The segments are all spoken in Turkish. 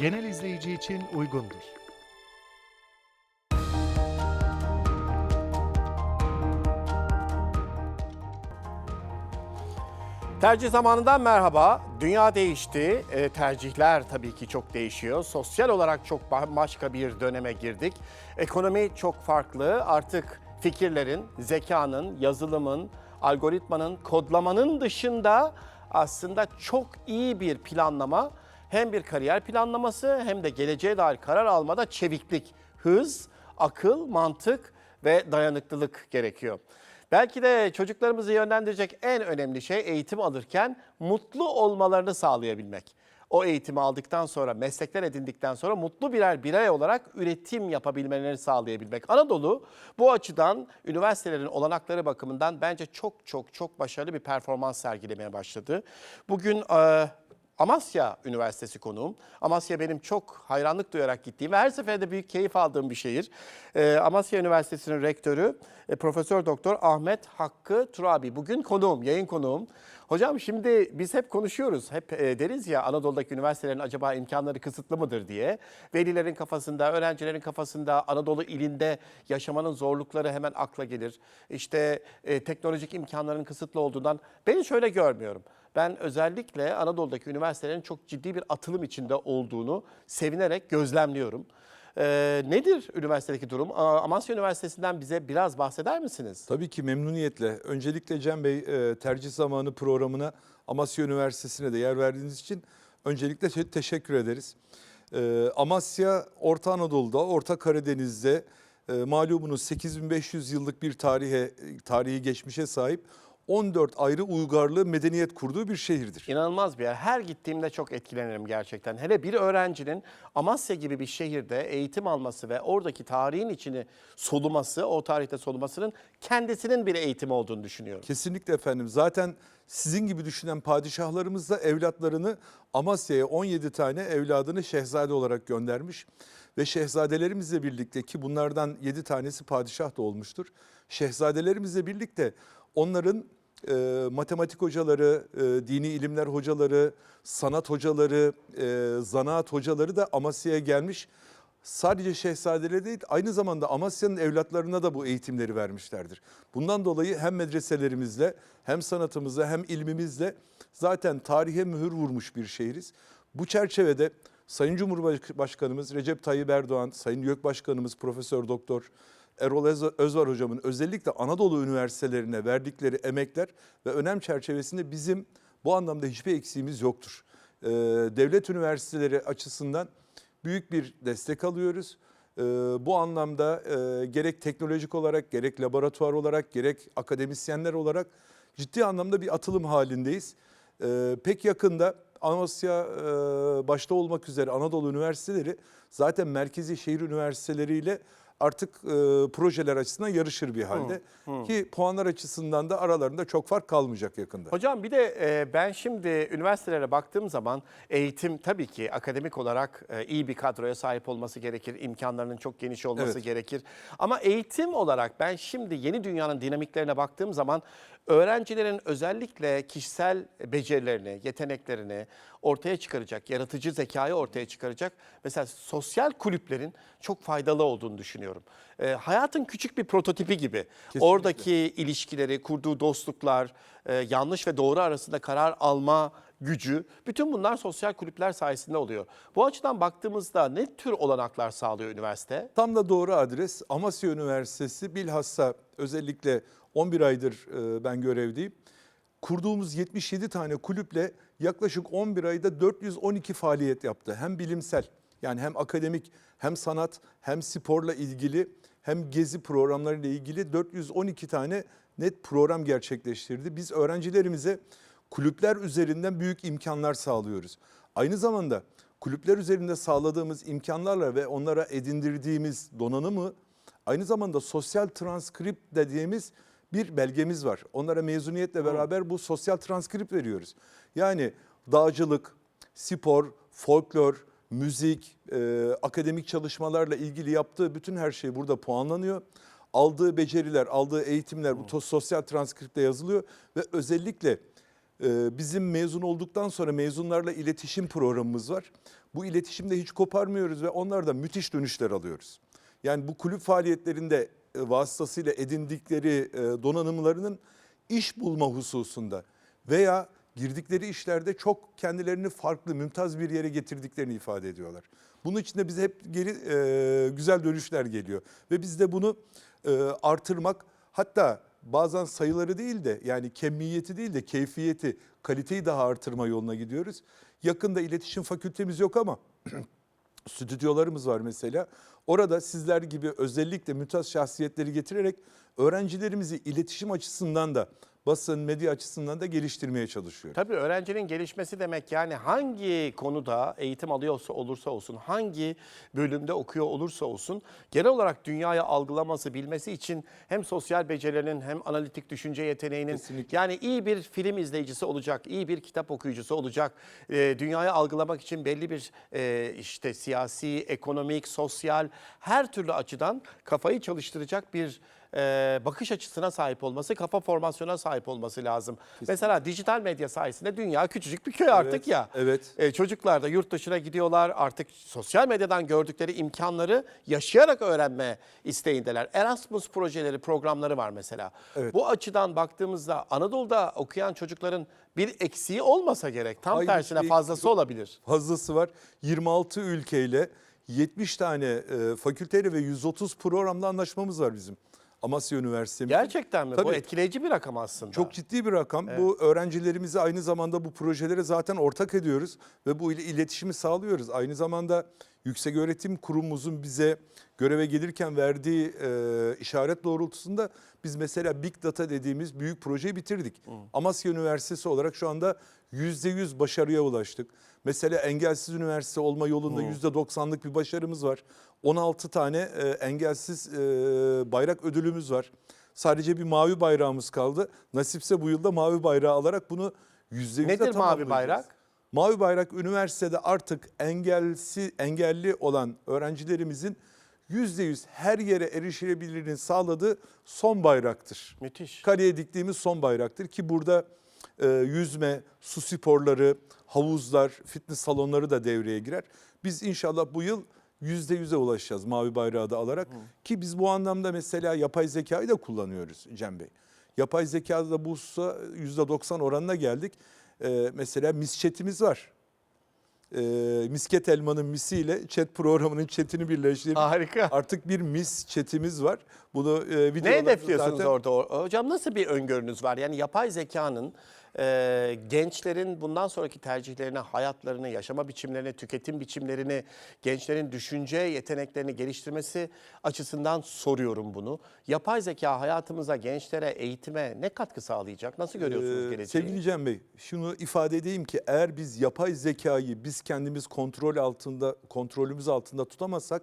genel izleyici için uygundur. Tercih zamanından merhaba. Dünya değişti. E, tercihler tabii ki çok değişiyor. Sosyal olarak çok ba- başka bir döneme girdik. Ekonomi çok farklı. Artık fikirlerin, zekanın, yazılımın, algoritmanın, kodlamanın dışında aslında çok iyi bir planlama hem bir kariyer planlaması hem de geleceğe dair karar almada çeviklik, hız, akıl, mantık ve dayanıklılık gerekiyor. Belki de çocuklarımızı yönlendirecek en önemli şey eğitim alırken mutlu olmalarını sağlayabilmek. O eğitimi aldıktan sonra, meslekler edindikten sonra mutlu birer birey olarak üretim yapabilmelerini sağlayabilmek. Anadolu bu açıdan üniversitelerin olanakları bakımından bence çok çok çok başarılı bir performans sergilemeye başladı. Bugün Amasya Üniversitesi konuğum. Amasya benim çok hayranlık duyarak gittiğim ve her seferinde büyük keyif aldığım bir şehir. Ee, Amasya Üniversitesi'nin rektörü e, Profesör Doktor Ahmet Hakkı Turabi. Bugün konuğum, yayın konuğum. Hocam şimdi biz hep konuşuyoruz. Hep e, deriz ya Anadolu'daki üniversitelerin acaba imkanları kısıtlı mıdır diye. Velilerin kafasında, öğrencilerin kafasında Anadolu ilinde yaşamanın zorlukları hemen akla gelir. İşte e, teknolojik imkanların kısıtlı olduğundan ben hiç öyle görmüyorum. Ben özellikle Anadolu'daki üniversitelerin çok ciddi bir atılım içinde olduğunu sevinerek gözlemliyorum. Ee, nedir üniversitedeki durum? Amasya Üniversitesi'nden bize biraz bahseder misiniz? Tabii ki memnuniyetle. Öncelikle Cem Bey e, tercih zamanı programına Amasya Üniversitesi'ne de yer verdiğiniz için öncelikle te- teşekkür ederiz. E, Amasya Orta Anadolu'da, Orta Karadeniz'de e, malumunuz 8500 yıllık bir tarihe tarihi geçmişe sahip 14 ayrı uygarlığı medeniyet kurduğu bir şehirdir. İnanılmaz bir yer. Her gittiğimde çok etkilenirim gerçekten. Hele bir öğrencinin Amasya gibi bir şehirde eğitim alması ve oradaki tarihin içini soluması, o tarihte solumasının kendisinin bir eğitimi olduğunu düşünüyorum. Kesinlikle efendim. Zaten sizin gibi düşünen padişahlarımız da evlatlarını Amasya'ya 17 tane evladını şehzade olarak göndermiş. Ve şehzadelerimizle birlikte ki bunlardan 7 tanesi padişah da olmuştur. Şehzadelerimizle birlikte onların e, matematik hocaları, e, dini ilimler hocaları, sanat hocaları, e, zanaat hocaları da Amasya'ya gelmiş sadece şehzadeleri değil aynı zamanda Amasya'nın evlatlarına da bu eğitimleri vermişlerdir. Bundan dolayı hem medreselerimizle hem sanatımızla hem ilmimizle zaten tarihe mühür vurmuş bir şehiriz. Bu çerçevede Sayın Cumhurbaşkanımız Recep Tayyip Erdoğan, Sayın YÖK Başkanımız Profesör Doktor Erol Öz- Özvar hocamın özellikle Anadolu üniversitelerine verdikleri emekler ve önem çerçevesinde bizim bu anlamda hiçbir eksiğimiz yoktur. Ee, devlet üniversiteleri açısından büyük bir destek alıyoruz. Ee, bu anlamda e, gerek teknolojik olarak, gerek laboratuvar olarak, gerek akademisyenler olarak ciddi anlamda bir atılım halindeyiz. Ee, pek yakında Amasya e, başta olmak üzere Anadolu üniversiteleri zaten merkezi şehir üniversiteleriyle artık e, projeler açısından yarışır bir halde. Ki puanlar açısından da aralarında çok fark kalmayacak yakında. Hocam bir de e, ben şimdi üniversitelere baktığım zaman eğitim tabii ki akademik olarak e, iyi bir kadroya sahip olması gerekir. imkanlarının çok geniş olması Evet. gerekir. Ama eğitim olarak ben şimdi yeni dünyanın dinamiklerine baktığım zaman öğrencilerin özellikle kişisel becerilerini, yeteneklerini ortaya çıkaracak, yaratıcı zekayı ortaya çıkaracak mesela sosyal kulüplerin çok faydalı olduğunu düşünüyorum. E, hayatın küçük bir prototipi gibi. Oradaki ilişkileri, kurduğu dostluklar, e, yanlış ve doğru arasında karar alma gücü, bütün bunlar sosyal kulüpler sayesinde oluyor. Bu açıdan baktığımızda ne tür olanaklar sağlıyor üniversite? Tam da doğru adres Amasya Üniversitesi bilhassa özellikle 11 aydır e, ben görevdeyim. Kurduğumuz 77 tane kulüple yaklaşık 11 ayda 412 faaliyet yaptı. Hem bilimsel yani hem akademik hem sanat hem sporla ilgili hem gezi programlarıyla ilgili 412 tane net program gerçekleştirdi. Biz öğrencilerimize kulüpler üzerinden büyük imkanlar sağlıyoruz. Aynı zamanda kulüpler üzerinde sağladığımız imkanlarla ve onlara edindirdiğimiz donanımı aynı zamanda sosyal transkript dediğimiz bir belgemiz var. Onlara mezuniyetle beraber bu sosyal transkript veriyoruz. Yani dağcılık, spor, folklor, müzik, e, akademik çalışmalarla ilgili yaptığı bütün her şey burada puanlanıyor. Aldığı beceriler, aldığı eğitimler bu sosyal transkripte yazılıyor ve özellikle Ee, Bizim mezun olduktan sonra mezunlarla iletişim programımız var. Bu iletişimde hiç koparmıyoruz ve onlardan müthiş dönüşler alıyoruz. Yani bu kulüp faaliyetlerinde e, vasıtasıyla edindikleri e, donanımlarının iş bulma hususunda veya girdikleri işlerde çok kendilerini farklı, mümtaz bir yere getirdiklerini ifade ediyorlar. Bunun için de bize hep geri e, güzel dönüşler geliyor ve biz de bunu e, artırmak hatta bazen sayıları değil de yani kemiyeti değil de keyfiyeti, kaliteyi daha artırma yoluna gidiyoruz. Yakında iletişim fakültemiz yok ama stüdyolarımız var mesela. Orada sizler gibi özellikle mümtaz şahsiyetleri getirerek öğrencilerimizi iletişim açısından da basın, medya açısından da geliştirmeye çalışıyoruz. Tabii öğrencinin gelişmesi demek yani hangi konuda eğitim alıyorsa olursa olsun, hangi bölümde okuyor olursa olsun genel olarak dünyayı algılaması, bilmesi için hem sosyal becerilerinin hem analitik düşünce yeteneğinin Kesinlikle. yani iyi bir film izleyicisi olacak, iyi bir kitap okuyucusu olacak, e, dünyayı algılamak için belli bir e, işte siyasi, ekonomik, sosyal her türlü açıdan kafayı çalıştıracak bir e, bakış açısına sahip olması, kafa formasyona sahip olması lazım. Mesela dijital medya sayesinde dünya küçücük bir köy artık ya. evet. E, çocuklar da yurt dışına gidiyorlar artık sosyal medyadan gördükleri imkanları yaşayarak öğrenme isteğindeler. Erasmus projeleri, programları var mesela. Evet. Bu açıdan baktığımızda Anadolu'da okuyan çocukların bir eksiği olmasa gerek. Tam Hayır, tersine bir- fazlası olabilir. Fazlası var. 26 ülkeyle 70 tane e, fakülteyle ve 130 programla anlaşmamız var bizim. Amasya Üniversitesi. Gerçekten mi? Bu Tabii. etkileyici bir rakam aslında. Çok ciddi bir rakam. Bu öğrencilerimizi aynı zamanda bu projelere zaten ortak ediyoruz ve bu ile iletişimi sağlıyoruz. Aynı zamanda Yüksek Öğretim Kurumumuzun bize göreve gelirken verdiği e, işaret doğrultusunda biz mesela Big Data dediğimiz büyük projeyi bitirdik. Amasya Üniversitesi olarak şu anda %100 başarıya ulaştık. Mesela engelsiz üniversite olma yolunda %90'lık bir başarımız var. 16 tane e, engelsiz e, bayrak ödülümüz var. Sadece bir mavi bayrağımız kaldı. Nasipse bu yılda mavi bayrağı alarak bunu yüzde yüze Nedir mavi bayrak? Mavi bayrak üniversitede artık engelsi engelli olan öğrencilerimizin yüzde yüz her yere erişilebilirliğini sağladığı son bayraktır. Müthiş. Kaleye diktiğimiz son bayraktır ki burada e, yüzme, su sporları, havuzlar, fitness salonları da devreye girer. Biz inşallah bu yıl yüzde yüze ulaşacağız mavi bayrağı da alarak. Ki biz bu anlamda mesela yapay zekayı da kullanıyoruz Cem Bey. Yapay zekada da bu hususa yüzde doksan oranına geldik. E, mesela mischetimiz var. E, misket elmanın misiyle chat programının chatini birleştirip Harika. artık bir mis chatimiz var. Bunu e, Ne videolarda hedefliyorsunuz zaten- orada? Hocam nasıl bir öngörünüz var? Yani yapay zekanın e, gençlerin bundan sonraki tercihlerini, hayatlarını, yaşama biçimlerini, tüketim biçimlerini, gençlerin düşünce yeteneklerini geliştirmesi açısından soruyorum bunu. Yapay zeka hayatımıza, gençlere, eğitime ne katkı sağlayacak? Nasıl görüyorsunuz Ee, geleceği? Sevgili Cem Bey, şunu ifade edeyim ki eğer biz yapay zekayı biz kendimiz kontrol altında, kontrolümüz altında tutamazsak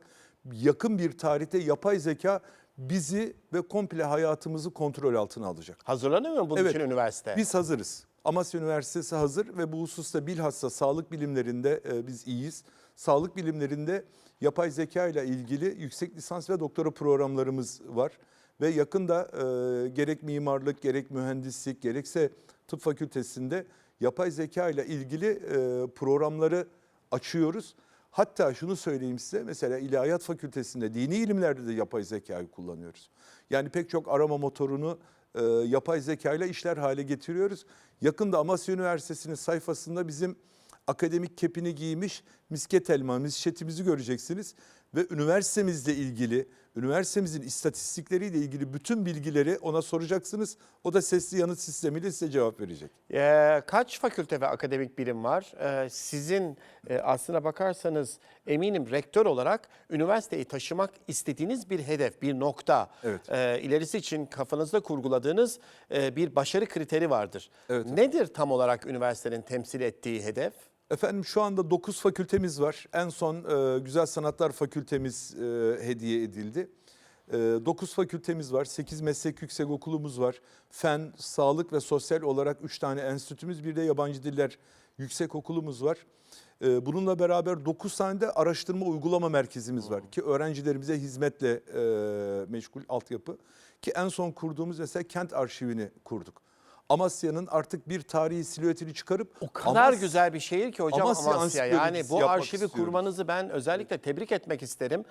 yakın bir tarihte yapay zeka bizi ve komple hayatımızı kontrol altına alacak. Hazırlanıyor mu bunun Evet, için üniversite? Biz hazırız. Amasya Üniversitesi hazır ve bu hususta bilhassa sağlık bilimlerinde e, biz iyiyiz. Sağlık bilimlerinde yapay zeka ile ilgili yüksek lisans ve doktora programlarımız var. Ve yakında e, gerek mimarlık, gerek mühendislik, gerekse tıp fakültesinde yapay zeka ile ilgili e, programları açıyoruz. Hatta şunu söyleyeyim size mesela İlahiyat Fakültesinde dini ilimlerde de yapay zekayı kullanıyoruz. Yani pek çok arama motorunu e, yapay zeka ile işler hale getiriyoruz. Yakında Amasya Üniversitesi'nin sayfasında bizim akademik kepini giymiş misket elma, misketimizi göreceksiniz. Ve üniversitemizle ilgili, üniversitemizin istatistikleriyle ilgili bütün bilgileri ona soracaksınız. O da sesli yanıt sistemiyle size cevap verecek. Ee, kaç fakülte ve akademik birim var? Ee, sizin e, aslına bakarsanız eminim rektör olarak üniversiteyi taşımak istediğiniz bir hedef, bir nokta. Evet. Ee, ilerisi için kafanızda kurguladığınız e, bir başarı kriteri vardır. Evet. Nedir tam olarak üniversitenin temsil ettiği hedef? Efendim şu anda 9 fakültemiz var. En son e, Güzel Sanatlar Fakültemiz e, hediye edildi. 9 fakültemiz var, 8 meslek yüksek okulumuz var. Fen, sağlık ve sosyal olarak 3 tane enstitümüz, bir de yabancı diller yüksek okulumuz var. E, bununla beraber 9 tane de araştırma uygulama merkezimiz var ki öğrencilerimize hizmetle e, meşgul altyapı. Ki en son kurduğumuz mesela kent arşivini kurduk. Amasya'nın artık bir tarihi silüetini çıkarıp O kadar Amas- güzel bir şehir ki hocam Amasya Amasya. Yani bu arşivi istiyoruz. kurmanızı ben özellikle tebrik etmek isterim.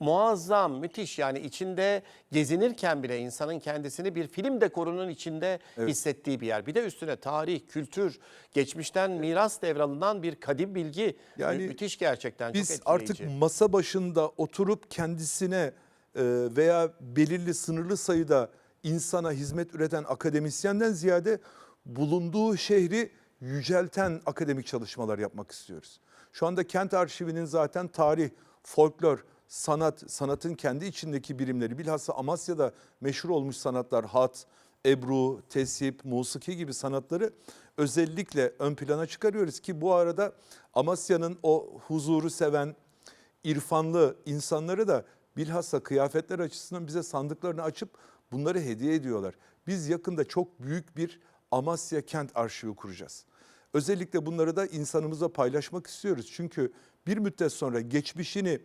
Muazzam, müthiş yani içinde gezinirken bile insanın kendisini bir film dekorunun içinde hissettiği bir yer. Bir de üstüne tarih, kültür, geçmişten miras devralınan bir kadim bilgi. Yani Mü- müthiş gerçekten Biz çok artık etkileyici. masa başında oturup kendisine e, veya belirli sınırlı sayıda insana hizmet üreten akademisyenden ziyade bulunduğu şehri yücelten akademik çalışmalar yapmak istiyoruz. Şu anda kent arşivinin zaten tarih, folklor, sanat, sanatın kendi içindeki birimleri bilhassa Amasya'da meşhur olmuş sanatlar hat, ebru, tesip, musiki gibi sanatları özellikle ön plana çıkarıyoruz ki bu arada Amasya'nın o huzuru seven, irfanlı insanları da bilhassa kıyafetler açısından bize sandıklarını açıp bunları hediye ediyorlar. Biz yakında çok büyük bir Amasya kent arşivi kuracağız. Özellikle bunları da insanımıza paylaşmak istiyoruz. Çünkü bir müddet sonra geçmişini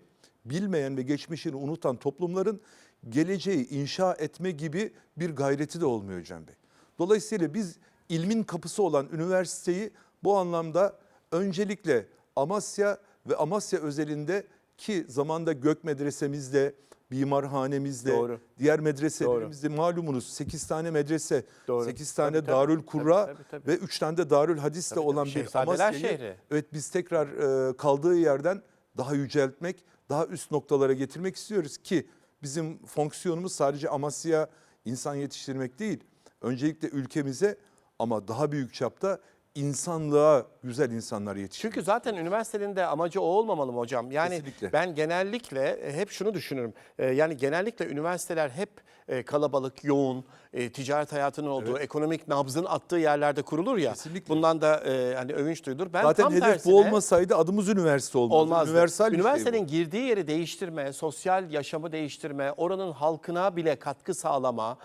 bilmeyen ve geçmişini unutan toplumların geleceği inşa etme gibi bir gayreti de olmuyor Cem Bey. Dolayısıyla biz ilmin kapısı olan üniversiteyi bu anlamda öncelikle Amasya ve Amasya özelinde ki zamanda Gök Medresemizde, Bimarhanemizde, Doğru. diğer medreselerimizde malumunuz 8 tane medrese, Doğru. 8 tane Tabii, tabii. Darül Kurra Tabii, tabii, tabii. ve 3 tane de Darül Hadis de Tabii, olan tabii. bir Amasya'yı şehri. evet biz tekrar e, kaldığı yerden daha yüceltmek, daha üst noktalara getirmek istiyoruz ki bizim fonksiyonumuz sadece Amasya insan yetiştirmek değil. Öncelikle ülkemize ama daha büyük çapta insanlığa güzel insanlar yetiştirmek. Çünkü zaten üniversitenin de amacı o olmamalı mı hocam? Yani Kesinlikle. ben genellikle e, hep şunu düşünürüm. E, Yani genellikle üniversiteler hep e, kalabalık, yoğun, ticaret hayatının olduğu, ekonomik nabzın attığı yerlerde kurulur ya. Kesinlikle. Bundan da hani övünç duyulur. Ben Zaten tam hedef tersine, bu olmasaydı adımız üniversite olmazdı. Olmaz. Üniversal şey bu. Üniversitenin girdiği yeri değiştirme, sosyal yaşamı değiştirme, oranın halkına bile katkı sağlama,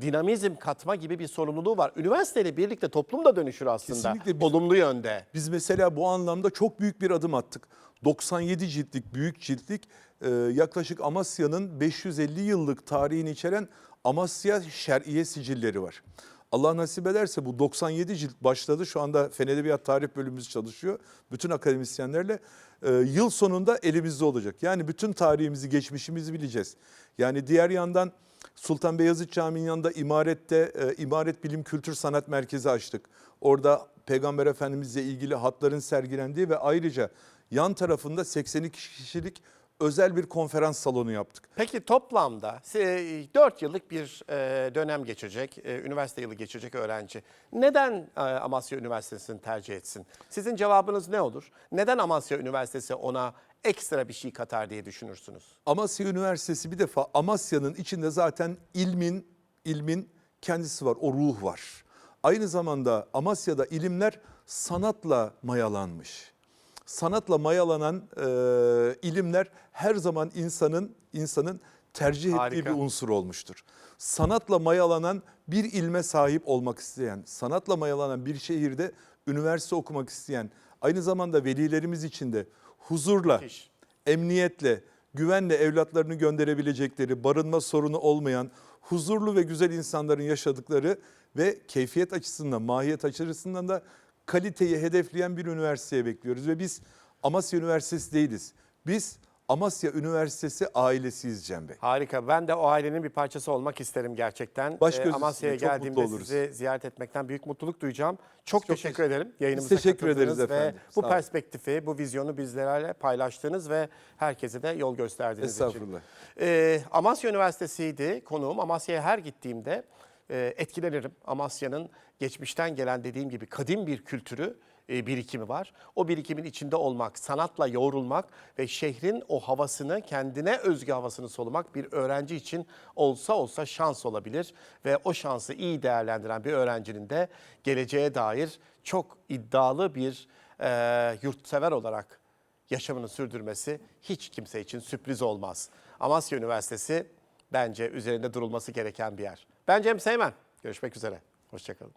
dinamizm katma gibi bir sorumluluğu var. Üniversiteyle birlikte toplum da dönüşür aslında. Kesinlikle Olumlu yönde. Biz mesela bu anlamda çok büyük bir adım attık. 97 ciltlik, büyük ciltlik e, yaklaşık Amasya'nın 550 yıllık tarihini içeren Amasya Şer'iye sicilleri var. Allah nasip ederse bu 97 cilt başladı. Şu anda Fen Edebiyat Tarih bölümümüz çalışıyor. Bütün akademisyenlerle. E, yıl sonunda elimizde olacak. Yani bütün tarihimizi, geçmişimizi bileceğiz. Yani diğer yandan Sultan Beyazıt Camii'nin yanında imarette e, İmaret Bilim Kültür Sanat Merkezi açtık. Orada Peygamber Efendimizle ilgili hatların sergilendiği ve ayrıca yan tarafında 82 kişilik özel bir konferans salonu yaptık. Peki toplamda 4 yıllık bir e, dönem geçirecek, e, üniversite yılı geçirecek öğrenci neden e, Amasya Üniversitesi'ni tercih etsin? Sizin cevabınız ne olur? Neden Amasya Üniversitesi ona ekstra bir şey katar diye düşünürsünüz? Amasya Üniversitesi bir defa Amasya'nın içinde zaten ilmin ilmin kendisi var, o ruh var. Aynı zamanda Amasya'da ilimler sanatla mayalanmış. Sanatla mayalanan e, ilimler her zaman insanın insanın tercih ettiği Harika. bir unsur olmuştur. Sanatla mayalanan bir ilme sahip olmak isteyen, sanatla mayalanan bir şehirde üniversite okumak isteyen, aynı zamanda velilerimiz için de huzurla, Müthiş. emniyetle, güvenle evlatlarını gönderebilecekleri, barınma sorunu olmayan, huzurlu ve güzel insanların yaşadıkları ve keyfiyet açısından, mahiyet açısından da kaliteyi hedefleyen bir üniversiteye bekliyoruz. Ve biz Amasya Üniversitesi değiliz. Biz Amasya Üniversitesi ailesiyiz Cem Bey. Harika. Ben de o ailenin bir parçası olmak isterim gerçekten. Baş Ee, Amasya'ya geldiğimde oluruz. sizi ziyaret etmekten büyük mutluluk duyacağım. Çok, Çok teşekkür ederim. Yayınımıza Biz teşekkür ederiz efendim. Ve bu perspektifi, bu vizyonu bizlerle paylaştığınız ve herkese de yol gösterdiğiniz için. Estağfurullah. Ee, Amasya Üniversitesi'ydi konuğum. Amasya'ya her gittiğimde etkilenirim. Amasya'nın geçmişten gelen dediğim gibi kadim bir kültürü, e, birikimi var. O birikimin içinde olmak, sanatla yoğrulmak ve şehrin o havasını, kendine özgü havasını solumak bir öğrenci için olsa olsa şans olabilir. Ve o şansı iyi değerlendiren bir öğrencinin de geleceğe dair çok iddialı bir e, yurtsever olarak yaşamını sürdürmesi hiç kimse için sürpriz olmaz. Amasya Üniversitesi bence üzerinde durulması gereken bir yer. Ben Cem Seymen. Görüşmek üzere. Hoşçakalın.